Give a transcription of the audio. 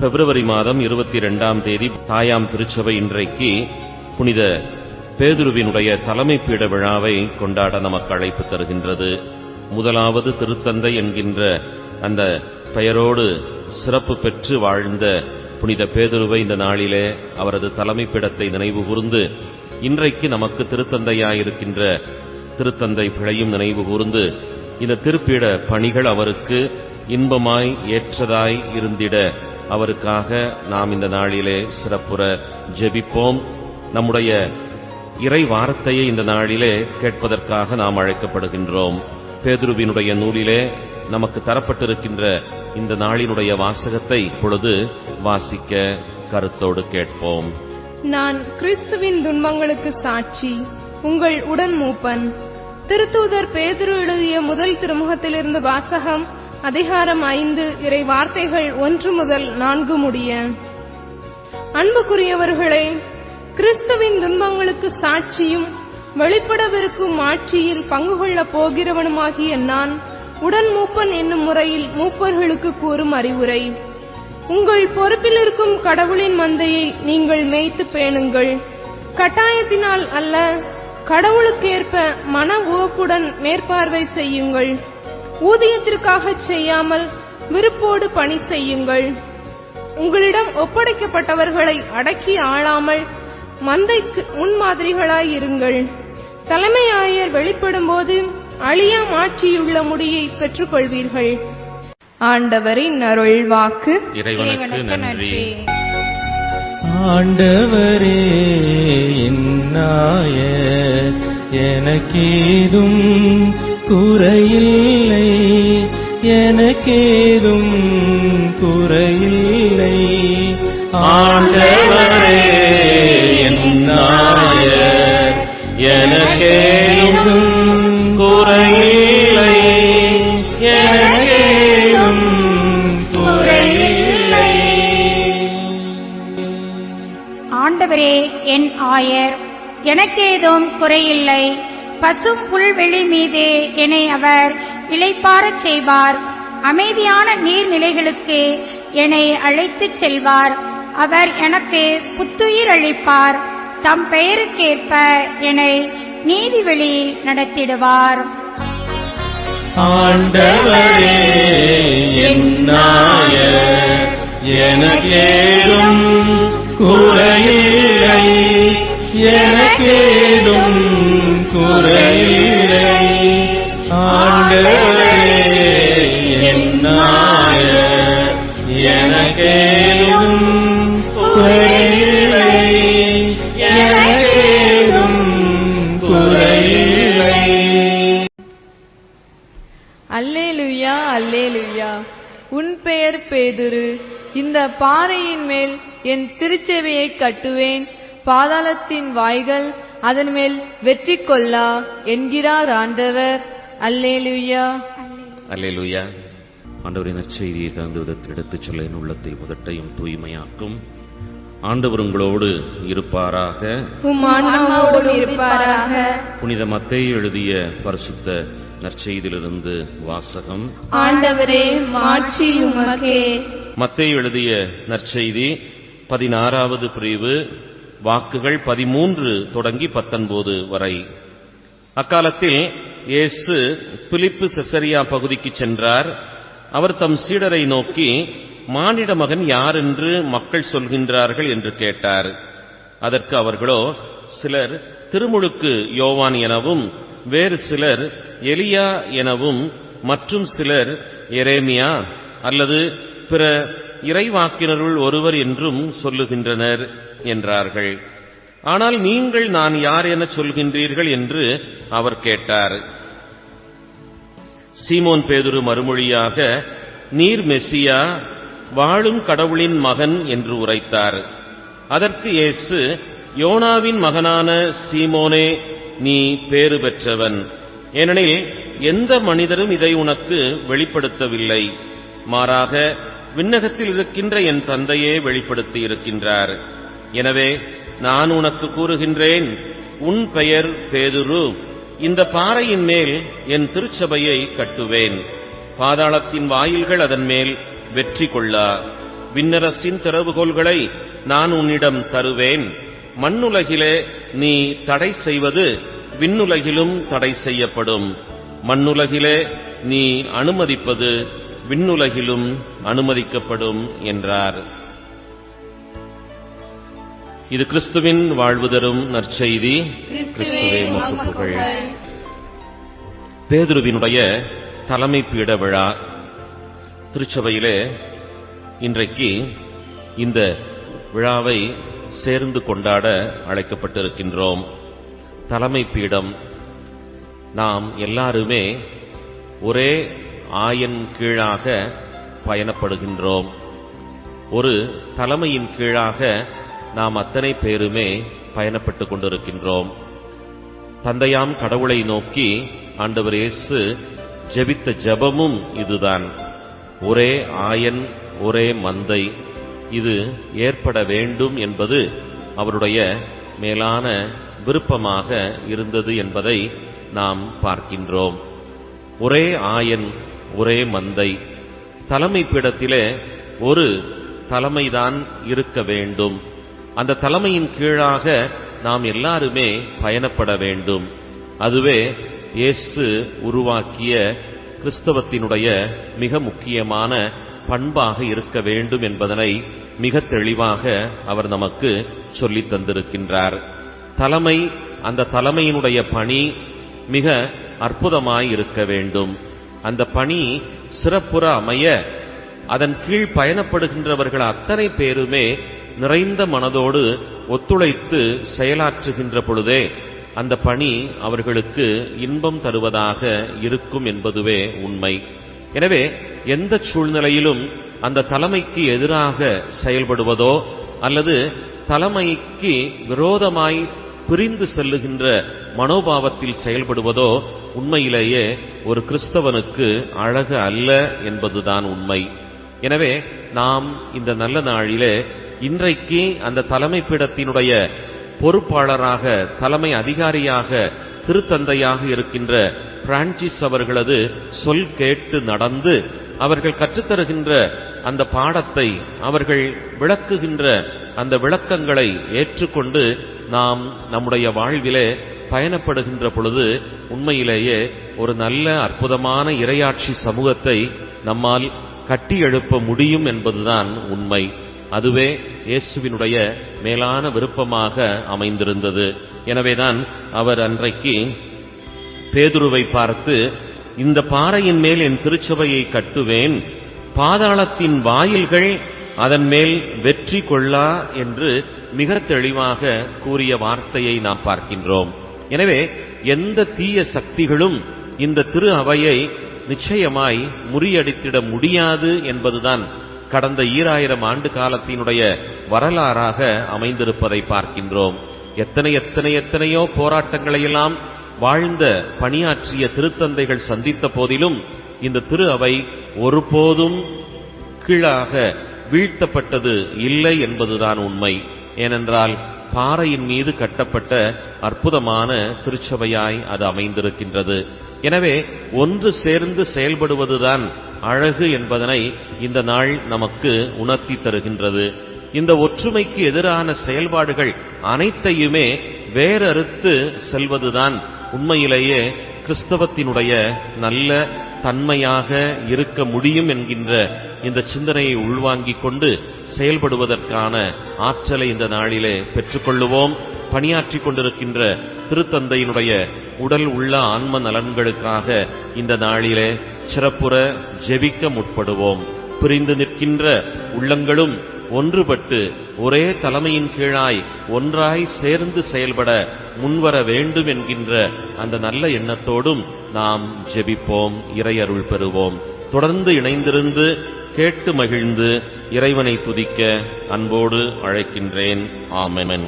பிப்ரவரி மாதம் இருபத்தி இரண்டாம் தேதி தாயாம் திருச்சபை இன்றைக்கு புனித பேதுருவினுடைய தலைமை பீட விழாவை கொண்டாட நமக்கு அழைப்பு தருகின்றது. முதலாவது திருத்தந்தை என்கின்ற அந்த பெயரோடு சிறப்பு பெற்று வாழ்ந்த புனித பேதுருவை இந்த நாளிலே அவரது தலைமை பீடத்தை நினைவு கூர்ந்து இன்றைக்கு நமக்கு திருத்தந்தையாயிருக்கின்ற திருத்தந்தை பிழையும் நினைவு கூர்ந்து இந்த திருப்பீட பணிகள் அவருக்கு இன்பமாய் ஏற்றதாய் இருந்திட அவருக்காக நாம் இந்த நாளிலே சிறப்புற ஜெபிப்போம். நம்முடைய இறை வார்த்தையை இந்த நாளிலே கேட்பதற்காக நாம் அழைக்கப்படுகின்றோம். பேதுருவினுடைய நூலிலே நமக்கு தரப்பட்டிருக்கின்ற இந்த நாளினுடைய வாசகத்தை இப்பொழுது வாசிக்க கருத்தோடு கேட்போம். நான் கிறிஸ்துவின் துன்பங்களுக்கு சாட்சி உங்கள் உடன் மூப்பன் திருத்தூதர் பேதுரு எழுதிய முதல் திருமுகத்திலிருந்து வாசகம் அதிகாரம் ஐந்து இறை வார்த்தைகள் ஒன்று முதல் நான்கு முடிய. அன்புக்குரியவர்களே கிறிஸ்துவின் துன்பங்களுக்கு சாட்சியும் வெளிப்படவிருக்கும் ஆட்சியில் பங்கு கொள்ளப் போகிறவனுமாகிய நான் உடன் மூப்பன் என்னும் முறையில் மூப்பர்களுக்கு கூறும் அறிவுரை. உங்கள் பொறுப்பில் இருக்கும் கடவுளின் மந்தையை நீங்கள் மேய்த்து பேணுங்கள். கட்டாயத்தினால் அல்ல கடவுளுக்கேற்ப மன உவப்புடன் மேற்பார்வை செய்யுங்கள். ஊதியத்திற்காக செய்யாமல் விருப்போடு பணி செய்யுங்கள். உங்களிடம் ஒப்படைக்கப்பட்டவர்களை அடக்கி ஆளாமல் மந்தைக்கு முன்மாதிரிகளாய் இருங்கள். தலைமை ஆயர் வெளிப்படும்போது அழியா மாற்றியுள்ள முடியை பெற்றுக்கொள்வீர்கள். ஆண்டவரின் அருள் வாக்கு இறைவனுக்கு நன்றி. ஆண்டவரே என்னாய எனக்கேதும் குறையில்லை. எனக்கேதும் குறையில்லை. ஆண்டவரே என்னாய எனக்கேதும் குறையில்லை. எனக்கேதும் குறையில்லை. ஆண்டவரே என் ஆயர் எனக்கேதும் குறையில்லை. பசும் புல்வெளி மீது என்னை அவர் இளைப்பாரச் செய்வார். அமைதியான நீர்நிலைகளுக்கு என்னை அழைத்துச் செல்வார். அவர் எனக்கு புத்துயிர் அளிப்பார். தம் பெயருக்கேற்ப என்னை நீதிவழி நடத்திடுவார். ஆண்டவரே என்னாய எனக்கேதும் குறையில்லை எனக்கேதும் எனக்கேதும் குறையில்லை. எனக்கேதும் குறையில்லை. அல்லேலுயா அல்லேலுயா. உன் பெயர் பேதுரு. இந்த பாறையின் மேல் என் திருச்செவியை கட்டுவேன். பாதாளத்தின் வாய்கள் அதன் மேல் வெற்றி கொள்ளா என்கிறார் ஆண்டவர். அல்லேலுயா. அல்லேலூயா. ஆண்டவரின் நற்செய்தியை தகுந்த விதத்தில் எடுத்துச் சொல்ல என் உள்ளத்தை முதட்டையும் தூய்மையாக்கும். ஆண்டவர் உங்களோடு இருப்பாராக. புனித மத்தேயு எழுதிய பரிசுத்த நற்செய்தியிலிருந்து வாசகம். ஆண்டவரே மத்தேயு எழுதிய நற்செய்தி பதினாறாவது பிரிவு வாக்குகள் பதிமூன்று தொடங்கி பத்தொன்பது வரை. அக்காலத்தில் இயேசு பிலிப்பு செசரியா பகுதிக்கு சென்றார். அவர் தம் சீடரை நோக்கி மானிட மகன் யார் என்று மக்கள் சொல்கின்றார்கள்? என்று கேட்டார். அதற்கு அவர்களோ சிலர் திருமுழுக்கு யோவான் எனவும் வேறு சிலர் எலியா எனவும் மற்றும் சிலர் எரேமியா அல்லது பிற இறைவாக்கினருள் ஒருவர் என்றும் சொல்லுகின்றனர் என்றார்கள். ஆனால் நீங்கள் நான் யார் என சொல்கின்றீர்கள்? என்று அவர் கேட்டார். சீமோன் பேதுரு மறுமொழியாக நீர் மெஸ்ஸியா வாழும் கடவுளின் மகன் என்று உரைத்தார். அதற்கு இயேசு யோனாவின் மகனான சீமோனே நீ பேறு பெற்றவன். ஏனெனில் எந்த மனிதரும் இதை உனக்கு வெளிப்படுத்தவில்லை. மாறாக விண்ணகத்தில் இருக்கின்ற என் தந்தையே வெளிப்படுத்தி இருக்கின்றார். எனவே நான் உனக்கு கூறுகின்றேன். உன் பெயர் பேதுரு. இந்த பாறையின் மேல் என் திருச்சபையை கட்டுவேன். பாதாளத்தின் வாயில்கள் அதன் மேல் வெற்றி கொள்ளா. விண்ணரசின் திறவுகோள்களை நான் உன்னிடம் தருவேன். மண்ணுலகிலே நீ தடை செய்வது விண்ணுலகிலும் தடை செய்யப்படும். மண்ணுலகிலே நீ அனுமதிப்பது விண்ணுலகிலும் அனுமதிக்கப்படும் என்றார். இது கிறிஸ்துவின் வாழ்வு தரும் நற்செய்தி. கிறிஸ்துவே உமக்கு புகழ். பேதுருவினுடைய தலைமை பீட விழா திருச்சபையிலே இன்றைக்கு இந்த விழாவை சேர்ந்து கொண்டாட அழைக்கப்பட்டிருக்கின்றோம். தலைமை பீடம். நாம் எல்லாருமே ஒரே ஆயன் கீழாக பயணப்படுகின்றோம். ஒரு தலைமையின் கீழாக நாம் அத்தனை பேருமே பயணப்பட்டுக் கொண்டிருக்கின்றோம். தந்தையாம் கடவுளை நோக்கி ஆண்டவர் இயேசு ஜெபித்த ஜெபமும் இதுதான். ஒரே ஆயன் ஒரே மந்தை. இது ஏற்பட வேண்டும் என்பது அவருடைய மேலான விருப்பமாக இருந்தது என்பதை நாம் பார்க்கின்றோம். ஒரே ஆயன் ஒரே மந்தை. தலைமை பீடத்திலே ஒரு தலைமைதான் இருக்க வேண்டும். அந்த தலைமையின் கீழாக நாம் எல்லாருமே பயணப்பட வேண்டும். அதுவே இயேசு உருவாக்கிய கிறிஸ்தவத்தினுடைய மிக முக்கியமான பண்பாக இருக்க வேண்டும் என்பதனை மிக தெளிவாக அவர் நமக்கு சொல்லித் தந்திருக்கின்றார். தலைமை அந்த தலைமையினுடைய பணி மிக அற்புதமாய் இருக்க வேண்டும். அந்த பணி சிறப்புற அமைய அதன் கீழ் பயணப்படுகின்றவர்கள் அத்தனை பேருமே நிறைந்த மனதோடு ஒத்துழைத்து செயலாற்றுகின்ற பொழுதே அந்த பணி அவர்களுக்கு இன்பம் தருவதாக இருக்கும் என்பதுவே உண்மை. எனவே எந்த சூழ்நிலையிலும் அந்த தலைமைக்கு எதிராக செயல்படுவதோ அல்லது தலைமைக்கு விரோதமாய் பிரிந்து செல்லுகின்ற மனோபாவத்தில் செயல்படுவதோ உண்மையிலேயே ஒரு கிறிஸ்தவனுக்கு அழகு அல்ல என்பதுதான் உண்மை. எனவே நாம் இந்த நல்ல நாளிலே இன்றைக்கு அந்த தலைமை பீடத்தினுடைய பொறுப்பாளராக தலைமை அதிகாரியாக திருத்தந்தையாக இருக்கின்ற பிரான்சிஸ் அவர்களது சொல் கேட்டு நடந்து அவர்கள் கற்றுத்தருகின்ற அந்த பாடத்தை அவர்கள் விளக்குகின்ற அந்த விளக்கங்களை ஏற்றுக்கொண்டு நாம் நம்முடைய வாழ்விலே பயணப்படுகின்ற பொழுது உண்மையிலேயே ஒரு நல்ல அற்புதமான இரையாட்சி சமூகத்தை நம்மால் கட்டியெழுப்ப முடியும் என்பதுதான் உண்மை. அதுவே இயேசுவினுடைய மேலான விருப்பமாக அமைந்திருந்தது. எனவேதான் அவர் அன்றைக்கு பேதுருவை பார்த்து இந்த பாறையின் மேல் என் திருச்சபையை கட்டுவேன். பாதாளத்தின் வாயில்கள் அதன் மேல் வெற்றி கொள்ளா என்று மிக தெளிவாக கூறிய வார்த்தையை நாம் பார்க்கின்றோம். எனவே எந்த தீய சக்திகளும் இந்த திரு அவையை நிச்சயமாய் முறியடித்திட முடியாது என்பதுதான் கடந்த ஈராயிரம் ஆண்டு காலத்தினுடைய வரலாறாக அமைந்திருப்பதை பார்க்கின்றோம். எத்தனை எத்தனை எத்தனையோ போராட்டங்களையெல்லாம் வாழ்ந்த பணியாற்றிய திருத்தந்தைகள் சந்தித்த போதிலும் இந்த திரு அவை ஒருபோதும் கீழாக வீழ்த்தப்பட்டது இல்லை என்பதுதான் உண்மை. ஏனென்றால் பாறையின் மீது கட்டப்பட்ட அற்புதமான திருச்சபையாய் அது அமைந்திருக்கின்றது. எனவே ஒன்று சேர்ந்து செயல்படுவதுதான் அழகு என்பதனை இந்த நாள் நமக்கு உணர்த்தி தருகின்றது. இந்த ஒற்றுமைக்கு எதிரான செயல்பாடுகள் அனைத்தையுமே வேறறுத்து செல்வதுதான் உண்மையிலேயே கிறிஸ்தவத்தினுடைய நல்ல தன்மையாக இருக்க முடியும் என்கின்ற இந்த சிந்தனையை உள்வாங்கிக் கொண்டு செயல்படுவதற்கான ஆற்றலை இந்த நாளிலே பெற்றுக்கொள்ளுவோம். பணியாற்றிக் கொண்டிருக்கின்ற திருத்தந்தையினுடைய உடல் உள்ள ஆன்ம நலன்களுக்காக இந்த நாளிலே சிறப்புற ஜெபிக்க முற்படுவோம். பிரிந்து நிற்கின்ற உள்ளங்களும் ஒன்றுபட்டு ஒரே தலைமையின் கீழாய் ஒன்றாய் சேர்ந்து செயல்பட முன்வர வேண்டும் என்கின்ற அந்த நல்ல எண்ணத்தோடும் நாம் ஜெபிப்போம் இறையருள் பெறுவோம். தொடர்ந்து இணைந்திருந்து கேட்டு மகிழ்ந்து இறைவனை துதிக்க அன்போடு அழைக்கின்றேன். ஆமெமன்